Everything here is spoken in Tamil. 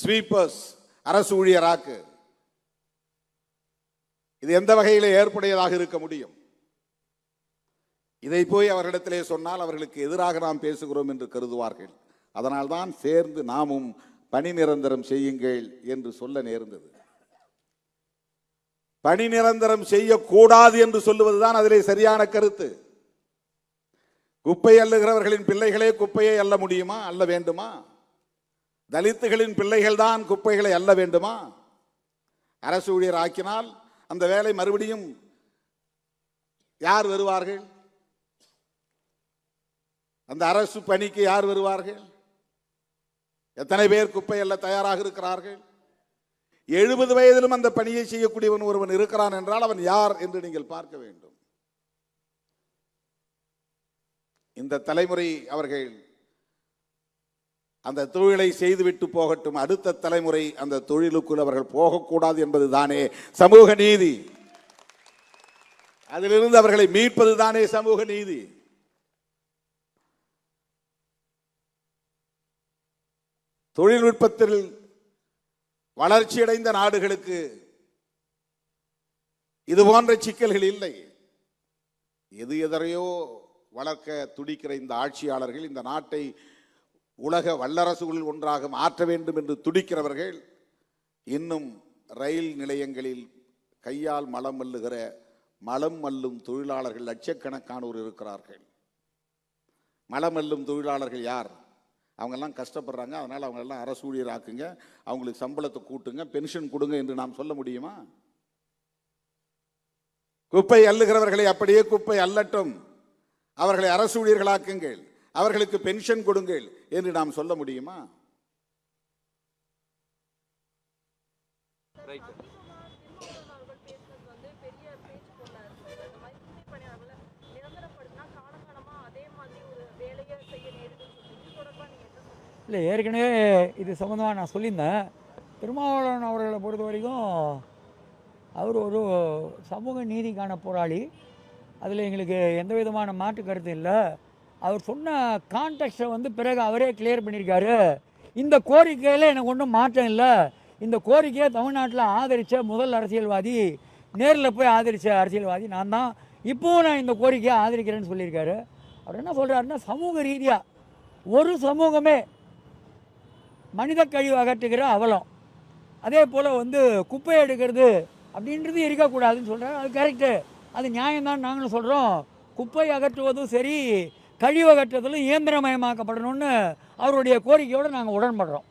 ஸ்வீப்பர்ஸ் அரசு ஊழியராக்கு. இது எந்த வகையில் ஏற்புடையதாக இருக்க முடியும்? இதை போய் அவர்களிடத்திலே சொன்னால் அவர்களுக்கு எதிராக நாம் பேசுகிறோம் என்று கருதுவார்கள். அதனால்தான் சேர்ந்து நாமும் பணி நிரந்தரம் செய்யுங்கள் என்று சொல்ல நேர்ந்தது. பணி நிரந்தரம் செய்யக்கூடாது என்று சொல்லுவதுதான் அதிலே சரியான கருத்து. குப்பை அள்ளுகிறவர்களின் பிள்ளைகளே குப்பையை அள்ள முடியுமா? அல்ல வேண்டுமா? தலித்துகளின் பிள்ளைகள் தான் குப்பைகளை அள்ள வேண்டுமா? அரசு ஊழியர் ஆக்கினால் அந்த வேலை மறுபடியும் யார் வருவார்கள்? அந்த அரசு பணிக்கு யார் வருவார்கள்? எத்தனை பேர் குப்பை அல்ல தயாராக இருக்கிறார்கள்? எழுபது வயதிலும் அந்த பணியை செய்யக்கூடியவன் ஒருவன் இருக்கிறான் என்றால் அவன் யார் என்று நீங்கள் பார்க்க வேண்டும். இந்த தலைமுறை அவர்கள் அந்த தொழிலை செய்துவிட்டு போகட்டும். அடுத்த தலைமுறை அந்த தொழிலுக்குள் அவர்கள் போகக்கூடாது என்பது தானே சமூக நீதி. அதிலிருந்து அவர்களை மீட்பது தானே சமூக நீதி. தொழில்நுட்பத்தில் வளர்ச்சியடைந்த நாடுகளுக்கு இது போன்ற சிக்கல்கள் இல்லை. எது எதரையோ வளர்க்க துடிக்கிற இந்த ஆட்சியாளர்கள் இந்த நாட்டை உலக வல்லரசுகளில் ஒன்றாக மாற்ற வேண்டும் என்று துடிக்கிறவர்கள் இன்னும் ரயில் நிலையங்களில் கையால் மலம் மல்லுகிற மலம் மல்லும் தொழிலாளர்கள் லட்சக்கணக்கானோர் இருக்கிறார்கள். மலம் மல்லும் தொழிலாளர்கள் யார்? அவங்கெல்லாம் கஷ்டப்படுறாங்க அதனால் அவங்களெல்லாம் அரசு ஊழியராக்குங்க அவங்களுக்கு சம்பளத்தை கூட்டுங்க பென்ஷன் கொடுங்க என்று நாம் சொல்ல முடியுமா? குப்பை அள்ளுகிறவர்களை அப்படியே குப்பை அள்ளட்டும். அவர்களை அரசு ஊழியர்களாக்குங்கள் அவர்களுக்கு பென்ஷன் கொடுங்கள் என்று நாம் சொல்ல முடியுமா? இல்லை ஏற்கனவே இது சம்மந்தமாக நான் சொல்லியிருந்தேன். திருமாவளவன் அவர்களை பொறுத்த வரைக்கும் அவர் ஒரு சமூக நீதிக்கான போராளி. அதில் எங்களுக்கு எந்த விதமான மாற்று கருத்து இல்லை. அவர் சொன்ன கான்டெக்ட்டை வந்து பிறகு அவரே கிளியர் பண்ணியிருக்காரு. இந்த கோரிக்கையில் எனக்கு ஒன்றும் மாற்றம் இல்லை. இந்த கோரிக்கையை தமிழ்நாட்டில் ஆதரித்த முதல் அரசியல்வாதி நேரில் போய் ஆதரித்த அரசியல்வாதி நான் தான். இப்போவும் நான் இந்த கோரிக்கையை ஆதரிக்கிறேன்னு சொல்லியிருக்காரு. அவர் என்ன சொல்கிறாருன்னா சமூக ரீதியாக ஒரு சமூகமே மனித கழிவு அகற்றுகிற அவலம். அதே போல் வந்து குப்பை எடுக்கிறது அப்படின்றது இருக்கக்கூடாதுன்னு சொல்கிறார் அது கரெக்டு அது நியாயம்தான் நாங்களும் சொல்கிறோம் குப்பை அகற்றுவதும் சரி கழிவு இயந்திரமயமாக்கப்படணும்னு அவருடைய கோரிக்கையோடு நாங்கள் உடன்படுறோம்.